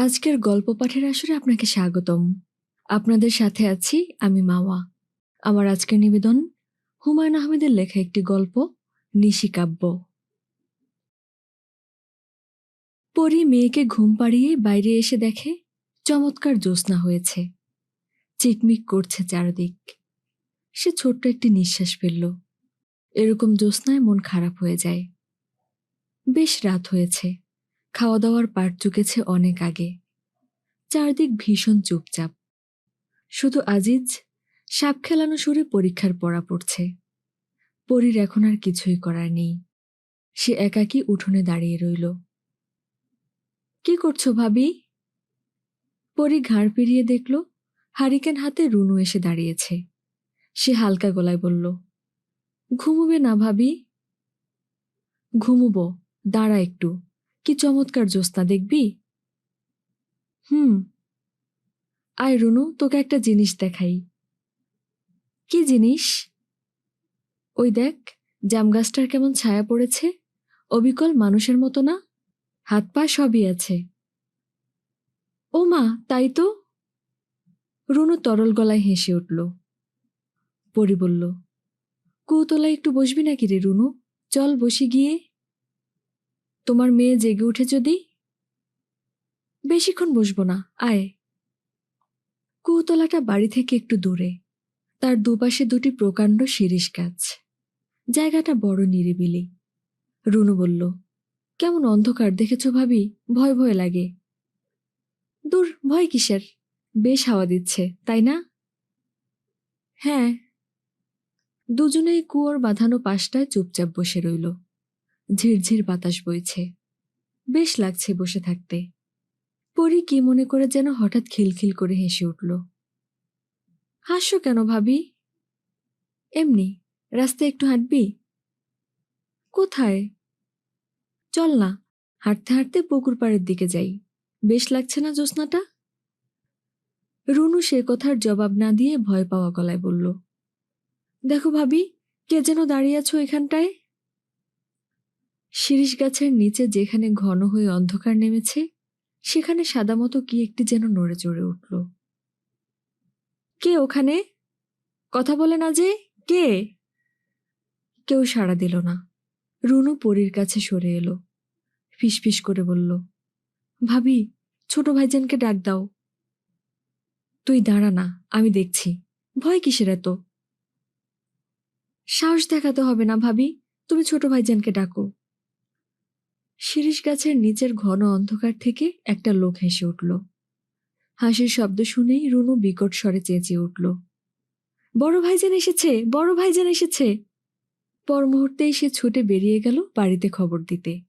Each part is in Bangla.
আজকের গল্প পাঠের আসরে আপনাকে স্বাগতম। আপনাদের সাথে আছি আমি মাওয়া। আমার আজকের নিবেদন, হুমায়ুন আহমেদের লেখা একটি গল্প নিশিকাব্য পরি মেয়েকে ঘুম পাড়িয়ে বাইরে এসে দেখে চমৎকার জ্যোৎস্না হয়েছে। চিকমিক করছে চারদিক। সে ছোট্ট একটি নিঃশ্বাস ফেলল। এরকম জ্যোৎস্নায় মন খারাপ হয়ে যায়। বেশ রাত হয়েছে। খাওয়া দাওয়ার পাট চুকেছে অনেক আগে। চারদিক ভীষণ চুপচাপ। শুধু আজিজ, সাপ খেলানো সুরে পরীক্ষার পড়া পড়ছে। পরীর এখন আর কিছুই করার নেই। সে একাকী উঠোনে দাঁড়িয়ে রইল। কি করছ ভাবি? পরি ঘাড় পেরিয়ে দেখল, হারিকেন হাতে রুনু এসে দাঁড়িয়েছে। সে হালকা গলায় বলল, ঘুমুবে না ভাবি? ঘুমুব, দাঁড়া একটু। কি চমৎকার জ্যোৎস্না দেখবি? হুম। আয় রুনু, তোকে একটা জিনিস দেখাই। কি জিনিস? ওই দেখ, জাম গাছটার কেমন ছায়া পড়েছে। অবিকল মানুষের মতো না? হাত পা সবই আছে। ও মা, তাই তো? রুনু তরল গলায় হেসে উঠল। পরি বলল, কুতলায় একটু বসবি নাকি রে রুনু? চল বসি গিয়ে। তোমার মেয়ে জেগে উঠে যদি? বেশিক্ষণ বসবো না, আয়। কুতলাটা বাড়ি থেকে একটু দূরে। তার দুপাশে দুটি প্রকাণ্ড শিরিষ গাছ। জায়গাটা বড় নিরিবিলি। রুনু বলল, কেমন অন্ধকার দেখেছ ভাবি? ভয় ভয় লাগে। দূর, ভয় কিসের? বেশ হাওয়া দিচ্ছে, তাই না? হ্যাঁ। দুজনেই কুয়োর বাঁধানো পাশটায় চুপচাপ বসে রইল। ঝিরঝির বাতাস বইছে। বেশ লাগছে বসে থাকতে। পরি কি মনে করে যেন হঠাৎ খিলখিল করে হেসে উঠল। হাসছো কেন ভাবি? এমনি, রাস্তায় একটু হাঁটবি? কোথায়? চল না, হাঁটতে হাঁটতে পুকুর পাড়ের দিকে যাই। বেশ লাগছে না জ্যোৎস্নাটা? রুনু সে কথার জবাব না দিয়ে ভয় পাওয়া গলায় বলল, দেখো ভাবি, কে যেন দাঁড়িয়ে আছো এখানটায়? শিরিষ গাছের নিচে যেখানে ঘন হয়ে অন্ধকার নেমেছে, সেখানে সাদামতো কি একটি যেন নড়ে চড়ে উঠল। কে ওখানে? কথা বলে না যে, কে? কেউ সাড়া দিল না। রুনু পরীর কাছে সরে এলো। ফিসফিস করে বলল, ভাবি, ছোট ভাইজানকে ডাক দাও। তুই দাঁড়া না, আমি দেখছি। ভয় কিসের এত? সাহস দেখাতে হবে না ভাবি, তুমি ছোট ভাইজানকে ডাকো। শিরিষ গাছের নিচের ঘন অন্ধকার থেকে একটা লোক হেসে উঠল। হাসির শব্দ শুনেই রুনু বিকট স্বরে চেঁচিয়ে উঠল। বড় ভাইজান এসেছে, বড় ভাইজান এসেছে। পর মুহূর্তেই সে ছুটে বেরিয়ে গেল বাড়িতে খবর দিতে।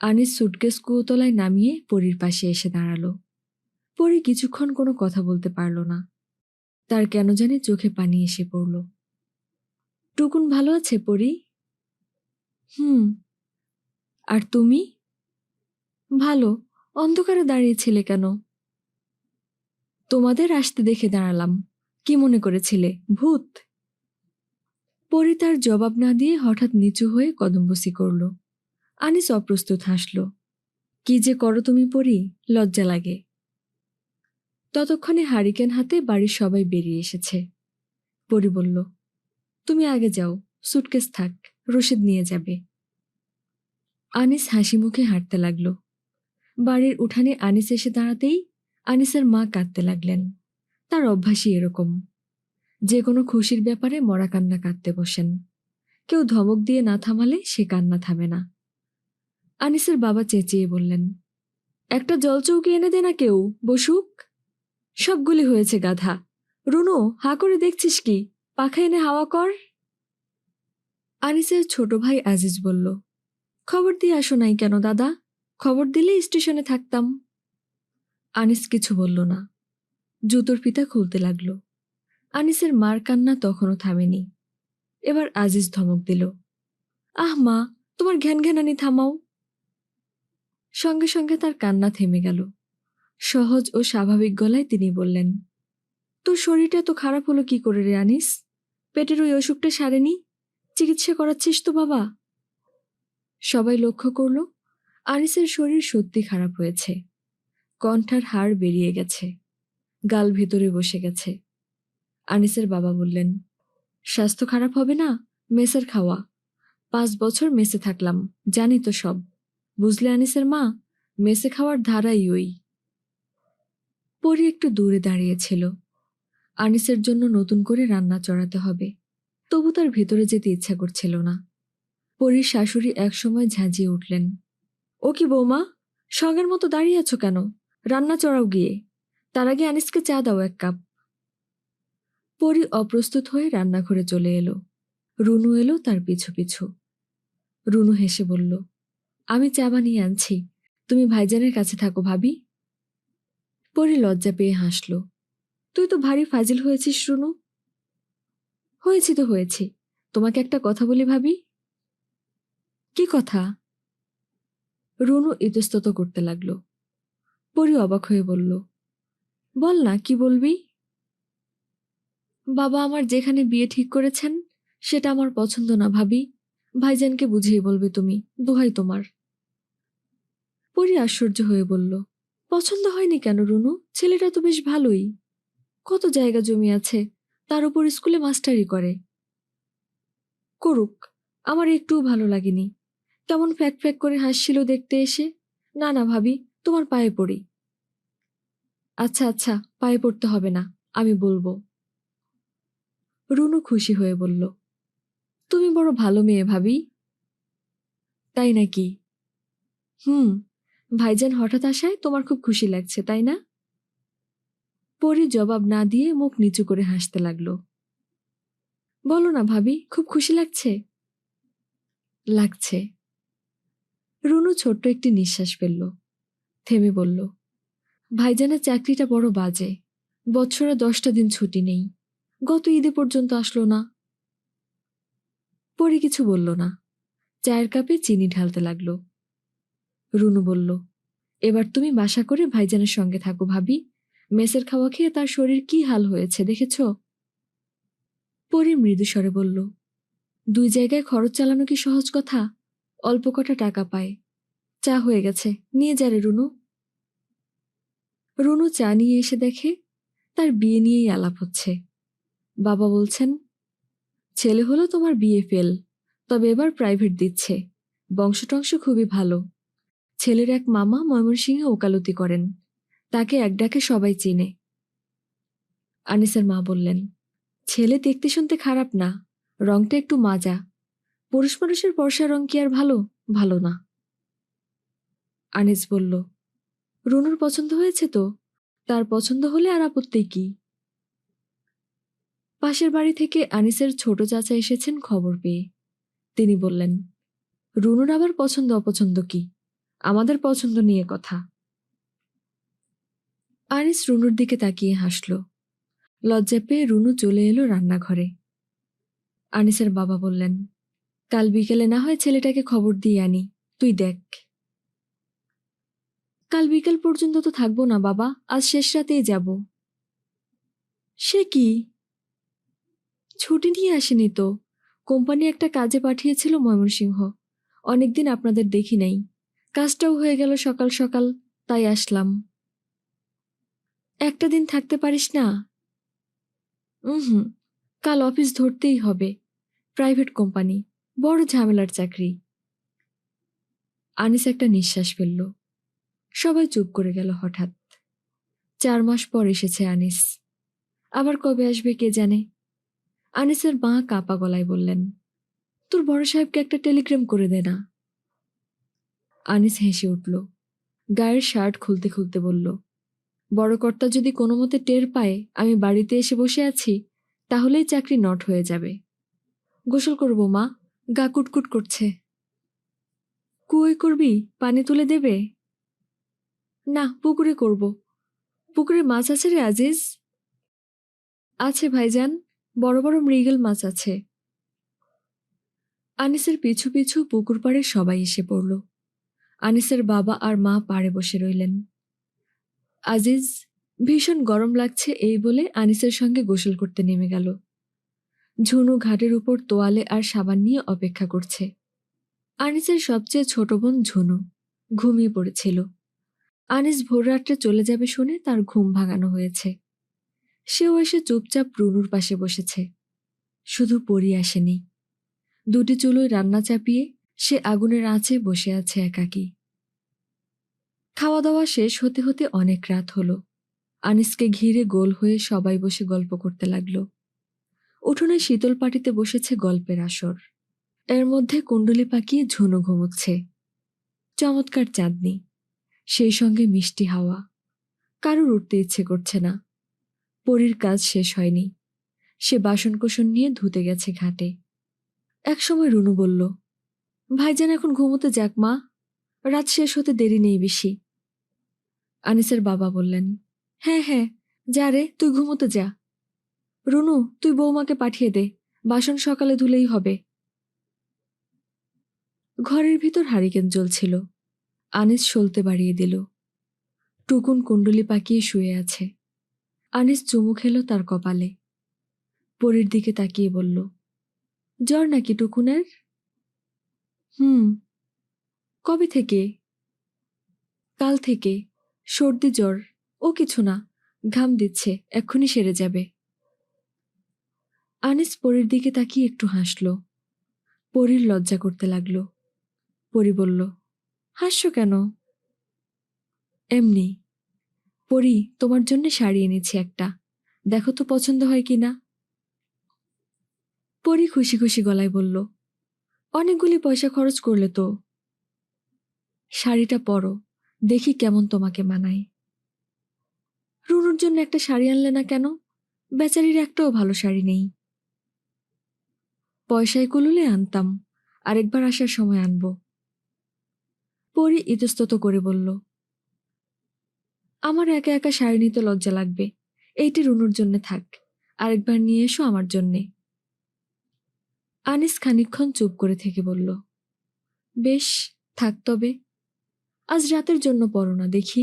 আনিস সুটকেস কুয়োতলায় নামিয়ে পরীর পাশে এসে দাঁড়াল। পরি কিছুক্ষণ কোনো কথা বলতে পারল না। তার কেন জানি চোখে পানি এসে পড়ল। টুকুন ভালো আছে পরি? হুম আর তুমি? ভালো, অন্ধকারে দাঁড়িয়েছিলে কেন? তোমাদের আসতে দেখে দাঁড়ালাম। কি মনে করেছিলে, ভূত? পরি তার জবাব না দিয়ে হঠাৎ নিচু হয়ে কদম্বসি করল। আনিস অপ্রস্তুত হাসল। কি যে করো তুমি পরি, লজ্জা লাগে। ততক্ষণে হারিকেন হাতে বাড়ির সবাই বেরিয়ে এসেছে। পরি বলল, তুমি আগে যাও, সুটকেস থাক, রশিদ নিয়ে যাবে। আনিস হাসি মুখে হাঁটতে লাগল। বাড়ির উঠানে আনিস এসে দাঁড়াতেই আনিসের মা কাঁদতে লাগলেন। তার অভ্যাসই এরকম। যে কোনো খুশির ব্যাপারে মরা কান্না কাঁদতে বসেন। কেউ ধমক দিয়ে না থামালে সে কান্না থামে না। আনিসের বাবা চেঁচিয়ে বললেন, একটা জলচৌকি এনে দে না কেউ, বসুক। সবগুলি হয়েছে গাধা। রুনু, হা করে দেখছিস কি? পাখা এনে হাওয়া কর। আনিসের ছোট ভাই আজিজ বলল খবর দিয়ে আসো নাই কেন, দাদা? খবর দিলে স্টেশনে থাকতাম। আনিস কিছু বলল না। জুতোর ফিতা খুলতে লাগল। আনিসের মার কান্না তখনও থামেনি। এবার আজিজ ধমক দিল, আহ মা, তোমার ঘ্যান ঘ্যানানি থামাও। সঙ্গে সঙ্গে তার কান্না থেমে গেল। সহজ ও স্বাভাবিক গলায় তিনি বললেন, তোর শরীরটা তো খারাপ হলো কি করে রে আনিস? পেটের ওই অসুখটা সারেনি? চিকিৎসা করাচ্ছিস তো বাবা? সবাই লক্ষ্য করল আনিসের শরীর সত্যি খারাপ হয়েছে। কণ্ঠার হাড় বেরিয়ে গেছে, গাল ভেতরে বসে গেছে। আনিসের বাবা বললেন, স্বাস্থ্য খারাপ হবে না? মেসের খাওয়া। পাঁচ বছর মেসে থাকলাম, জানি তো সব। বুঝলে আনিসের মা, মেসে খাওয়ার ধারাই ওই। পরি একটু দূরে দাঁড়িয়েছিল। আনিসের জন্য নতুন করে রান্না চড়াতে হবে। তবু তার ভেতরে যেতে ইচ্ছা করছিল না। পরীর শাশুড়ি একসময় ঝাঁঝিয়ে উঠলেন। ও কি বৌমা, সঙ্গের মতো দাঁড়িয়ে আছো কেন? রান্না চড়াও গিয়ে। তার আগে আনিসকে চা দাও এক কাপ। পরি অপ্রস্তুত হয়ে রান্নাঘরে চলে এলো। রুনু এলো তার পিছু পিছু। রুনু হেসে বলল, আমি চা বানিয়ে আনছি। তুমি ভাইজানের কাছে থাকো ভাবি। পরি লজ্জা পেয়ে হাসল, তুই তো ভারী ফাজিল হয়েছিস রুনু? হয়েছি তো হয়েছি। তোমাকে একটা কথা বলি ভাবি কি কথা? রুনু ইতস্তত করতে লাগল। পরি অবাক হয়ে বলল, বল না, কি বলবি? বাবা আমার যেখানে বিয়ে ঠিক করেছেন, সেটা আমার পছন্দ না, ভাবি। ভাইজানকে বুঝিয়ে বলবে তুমি, দোহাই তোমার। পরি আশ্চর্য হয়ে বলল, পছন্দ হয়নি কেন রুনু? ছেলেটা তো বেশ ভালোই। কত জায়গা জমি আছে, তার উপর স্কুলে মাস্টারি করে। করুক, আমার একটুও ভালো লাগেনি। কেমন ফ্যাক ফ্যাক করে হাসছিল দেখতে এসে। না না ভাবি, তোমার পায়ে পড়ি। আচ্ছা আচ্ছা পায়ে পড়তে হবে না, আমি বলব। রুনু খুশি হয়ে বলল, তুমি বড় ভালো মেয়ে ভাবি। তাই নাকি? হুম, ভাইজান হঠাৎ আসায় তোমার খুব খুশি লাগছে, তাই না? পরি জবাব না দিয়ে মুখ নিচু করে হাসতে লাগল। বলো না ভাবি, খুব খুশি লাগছে? লাগছে। রুনু ছোট্ট একটি নিঃশ্বাস ফেলল। থেমে বলল, ভাইজানের চাকরিটা বড় বাজে। বছরে দশটা দিন ছুটি নেই। গত ঈদে পর্যন্ত আসলো না। পরে কিছু বলল না। চায়ের কাপে চিনি ঢালতে লাগল। রুনু বলল, এবার তুমি বাসা করে ভাইজানের সঙ্গে থাকো ভাবি। মেসের খাওয়া খেয়ে তার শরীর কি হাল হয়েছে দেখেছ? পরে মৃদু স্বরে বলল, দুই জায়গায় খরচ চালানো কি সহজ কথা? অল্প কটা টাকা পায় চা হয়ে গেছে। নিয়ে যা রে রুনু। রুনু চা নিয়ে এসে দেখে তার বিয়ে নিয়েই আলাপ হচ্ছে। বাবা বলছেন, ছেলে হলো তোমার বিয়ে ফেল, তবে এবার প্রাইভেট দিচ্ছে। বংশটংশ খুবই ভালো। ছেলের এক মামা ময়মনসিংহে ওকালতি করেন। তাকে এক ডাকে সবাই চিনে। আনিসের মা বললেন, ছেলে দেখতে শুনতে খারাপ না, রংটা একটু মাজা। পুরুষ মানুষের বর্ষা রং কি আর ভালো? ভালো না। আনিস বলল, রুনুর পছন্দ হয়েছে তো? তার পছন্দ হলে আর আপত্তি কি? পাশের বাড়ি থেকে আনিসের ছোট চাচা এসেছেন খবর পেয়ে। তিনি বললেন, রুনুর আবার পছন্দ অপছন্দ কি? আমাদের পছন্দ নিয়ে কথা। আনিস রুনুর দিকে তাকিয়ে হাসল। লজ্জা পেয়ে রুনু চলে এলো রান্নাঘরে। আনিসের বাবা বললেন কাল বিকেলে না হয় ছেলেটাকে খবর দিয়ে আনি। তুই দেখ। কাল বিকেল পর্যন্ত তো থাকব না বাবা, আজ শেষ রাতেই যাব। সে কি? ছুটি নিয়ে আসেনি তো। কোম্পানি একটা কাজে পাঠিয়েছিল ময়মনসিংহ। অনেকদিন আপনাদের দেখি নাই। কাজটাও হয়ে গেল সকাল সকাল, তাই আসলাম। একটা দিন থাকতে পারিস না? হুম, কাল অফিস ধরতেই হবে। Private company. বড় ঝামেলার চাকরি। আনিস একটা নিঃশ্বাস ফেলল। সবাই চুপ করে গেল হঠাৎ। চার মাস পর এসেছে আনিস। আবার কবে আসবে কে জানে? আনিসের মা কাপা গলায় বললেন, তোর বড় সাহেবকে একটা টেলিগ্রাম করে দে না। আনিস হেসে উঠল, গায়ের শার্ট খুলতে খুলতে বলল, বড় কর্তা যদি কোনো মতে টের পায় আমি বাড়িতে এসে বসে আছি, তাহলেই চাকরি নট হয়ে যাবে। গোসল করব মা। গা কুটকুট করছে। কুয়োয় করবি? পানি তুলে দেবে? না, পুকুরে করব। পুকুরে মাছ আছে রে আজিজ? আছে ভাইজান, বড় বড় মৃগেল মাছ আছে। আনিসের পিছু পিছু পুকুর পাড়ে সবাই এসে পড়ল। আনিসের বাবা আর মা পাড়ে বসে রইলেন। আজিজ, ভীষণ গরম লাগছে এই বলে আনিসের সঙ্গে গোসল করতে নেমে গেল। ঝুনু ঘাটের উপর তোয়ালে আর সাবান নিয়ে অপেক্ষা করছে। আনিসের সবচেয়ে ছোট বোন ঝুনু ঘুমিয়ে পড়েছিল। আনিস ভোর রাত্রে চলে যাবে শুনে তার ঘুম ভাঙানো হয়েছে। সেও এসে চুপচাপ রুনুর পাশে বসেছে। শুধু পরি আসেনি। দুটি চুলোয় রান্না চাপিয়ে সে আগুনের আঁচে বসে আছে একাকি। খাওয়া দাওয়া শেষ হতে হতে অনেক রাত হলো। আনিসকে ঘিরে গোল হয়ে সবাই বসে গল্প করতে লাগল। উঠোনে শীতল পাটিতে বসেছে গল্পের আসর। এর মধ্যে কুণ্ডলি পাকিয়ে ঝুনো ঘুমুচ্ছে। চমৎকার চাঁদনি। সেই সঙ্গে মিষ্টি হাওয়া। কারোর উঠতে ইচ্ছে করছে না। পরীর কাজ শেষ হয়নি। সে বাসনকোসন নিয়ে ধুতে গেছে ঘাটে। একসময় রুনু বলল, ভাইজান এখন ঘুমোতে যাক, মা। রাত শেষ হতে দেরি নেই বেশি। আনিসের বাবা বললেন হ্যাঁ হ্যাঁ যা রে, তুই ঘুমোতে যা। রুনু, তুই বৌমাকে পাঠিয়ে দে। বাসন সকালে ধুলেই হবে। ঘরের ভিতর হারিকেন জ্বলছিল। আনিস সলতে বাড়িয়ে দিল। টুকুন কুণ্ডলি পাকিয়ে শুয়ে আছে। আনিস চুমু খেলো তার কপালে। পরীর দিকে তাকিয়ে বলল, জ্বর নাকি টুকুনের? হুম। কবে থেকে? কাল থেকে। সর্দি জ্বর। ও কিছু না। ঘাম দিচ্ছে। এক্ষুনি সেরে যাবে। আনিস পরীর দিকে তাকিয়ে একটু হাসল। পরীর লজ্জা করতে লাগল। পরি বলল, হাসছ কেন? এমনি। পরি, তোমার জন্য শাড়ি এনেছি একটা। দেখো তো পছন্দ হয় কি না? পরি খুশি খুশি গলায় বলল, অনেকগুলি পয়সা খরচ করলে তো? শাড়িটা পরো, দেখি কেমন তোমাকে মানায়। রুনুর জন্য একটা শাড়ি আনলে না কেন? বেচারির একটাও ভালো শাড়ি নেই। পয়সায় কুলুলে আনতাম, আরেকবার আসার সময় আনব। পরি ইতস্তত করে বলল, আমার একা একা শাড়ি নিতে লজ্জা লাগবে। এইটি রুনুর জন্য থাক, আরেকবার নিয়ে এসো আমার জন্যে। আনিস খানিকক্ষণ চুপ করে থেকে বলল, বেশ, থাক তবে। আজ রাতের জন্য পড়ো না, দেখি।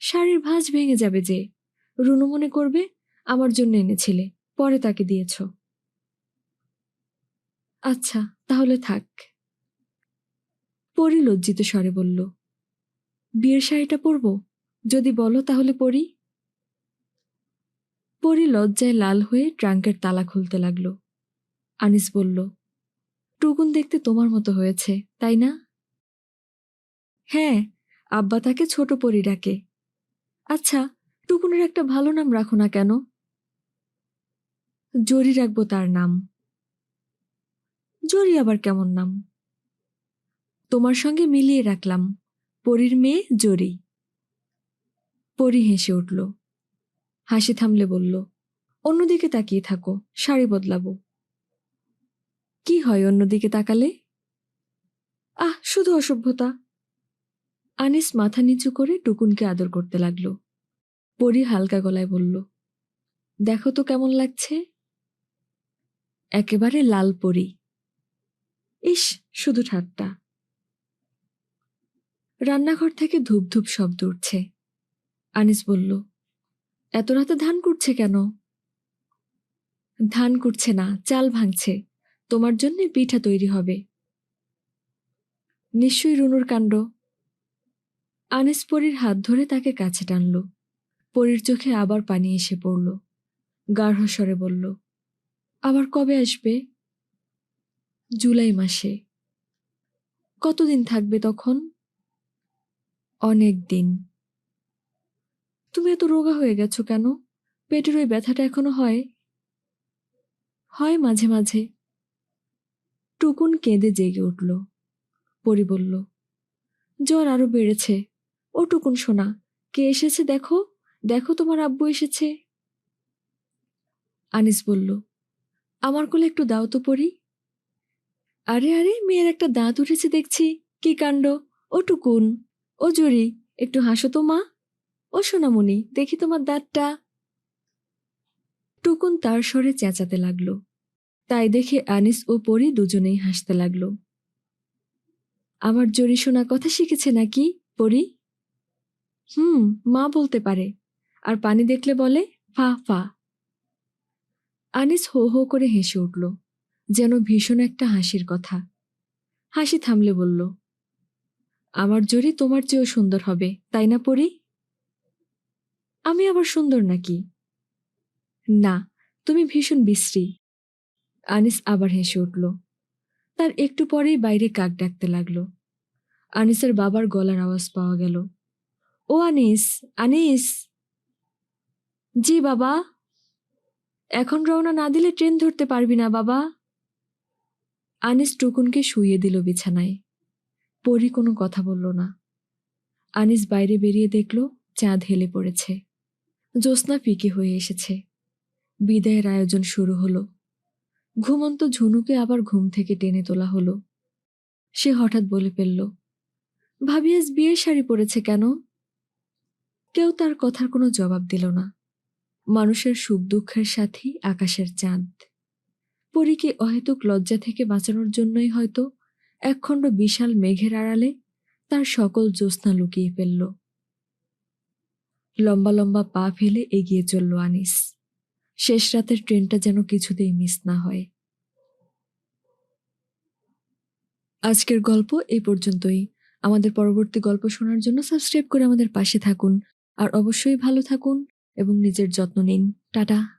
শাড়ির ভাঁজ ভেঙে যাবে যে, রুনু মনে করবে, আমার জন্য এনেছিলে, পরে তাকে দিয়েছ। আচ্ছা তাহলে থাক। পরি লজ্জিত স্বরে বলল, বিয়ের শাড়িটা পরব? যদি বলো তাহলে পরি। পরি লজ্জায় লাল হয়ে ট্রাঙ্কের তালা খুলতে লাগল। আনিস বলল, টুকুন দেখতে তোমার মতো হয়েছে, তাই না? হ্যাঁ আব্বা তাকে ছোট পরি ডাকে। আচ্ছা টুকুনের একটা ভালো নাম রাখো না কেন? জরি রাখব তার নাম। জরি আবার কেমন নাম? তোমার সঙ্গে মিলিয়ে রাখলাম। পরীর মেয়ে জরি। পরি হেসে উঠল। হাসি থামলে বলল, অন্যদিকে তাকিয়ে থাকো, শাড়ি বদলাবো। কি হয় অন্যদিকে তাকালে? আহ, শুধু অসভ্যতা। আনিস মাথা নিচু করে টুকুনকে আদর করতে লাগল। পরি হালকা গলায় বলল, দেখো তো কেমন লাগছে। একেবারে লাল পরি। ইস, শুধু ঠাট্টা। রান্নাঘর থেকে ধূপ ধূপ শব্দ উঠছে। আনিস বলল, এত রাতে ধান কুটছে কেন? ধান কুটছে না, চাল ভাঙছে। তোমার জন্য পিঠা তৈরি হবে। নিশ্চয়ই রুনুর কাণ্ড। আনিস পরীর হাত ধরে তাকে কাছে টানল। পরীর চোখে আবার পানি এসে পড়ল। গাঢ় স্বরে বলল, আবার কবে আসবে? জুলাই মাসে। কতদিন থাকবে তখন? অনেক দিন। তুমি এত রোগা হয়ে গেছো কেন? পেটের ওই ব্যথাটা এখনও হয়? হয় মাঝে মাঝে। টুকুন কেঁদে জেগে উঠল। পরি বলল, জ্বর আরও বেড়েছে। ও টুকুন শোনা কে এসেছে দেখো? দেখো তোমার আব্বু এসেছে। আনিস বলল, আমার কোলে একটু দাও তো পড়ি আরে আরে, মেয়ের একটা দাঁত উঠেছে দেখছি। কি কাণ্ড? ও টুকুন। ও জরি, একটু হাসো তো, মা। ও সোনামণি, দেখি তোমার দাঁতটা। টুকুন তার স্বরে চেঁচাতে লাগল। তাই দেখে আনিস ও পরি দুজনেই হাসতে লাগল। আমার জরি শোনা কথা শিখেছে নাকি, পরি? হুম, মা বলতে পারে। আর পানি দেখলে বলে, ফা ফা। আনিস হো হো করে হেসে উঠল। যেন ভীষণ একটা হাসির কথা। হাসি থামলে বলল, আমার জড়ি তোমার চেয়েও সুন্দর হবে, তাই না পড়ি আমি আবার সুন্দর নাকি? না, তুমি ভীষণ বিশ্রী। আনিস আবার হেসে উঠল। তার একটু পরেই বাইরে কাক ডাকতে লাগল। আনিসের বাবার গলার আওয়াজ পাওয়া গেল। ও আনিস আনিস! জি বাবা। এখন রওনা না দিলে ট্রেন ধরতে পারবি না বাবা। আনিস টুকুনকে শুইয়ে দিল বিছানায়। পরি কোনো কথা বলল না। আনিস বাইরে বেরিয়ে দেখল চাঁদ হেলে পড়েছে। জ্যোৎস্না ফিকে হয়ে এসেছে। বিদায়ের আয়োজন শুরু হলো। ঘুমন্ত ঝুনুকে আবার ঘুম থেকে টেনে তোলা হলো। সে হঠাৎ বলে ফেলল, ভাবি, আজ বিয়ের শাড়ি পরেছে কেন? কেউ তার কথার কোনো জবাব দিল না। মানুষের সুখ দুঃখের সাথী আকাশের চাঁদ। পরীকে অহেতুক লজ্জা থেকে বাঁচানোর জন্যই হয়তো একখণ্ড বিশাল মেঘের আড়ালে তার সকল জ্যোৎস্না লুকিয়ে ফেলল। লম্বা লম্বা পা ফেলে এগিয়ে চলল আনিস। শেষ রাতের ট্রেনটা যেন কিছুতেই মিস না হয়। আজকের গল্প এই পর্যন্তই। আমাদের পরবর্তী গল্প শোনার জন্য সাবস্ক্রাইব করে আমাদের পাশে থাকুন। আর অবশ্যই ভালো থাকুন এবং নিজের যত্ন নিন। টাটা।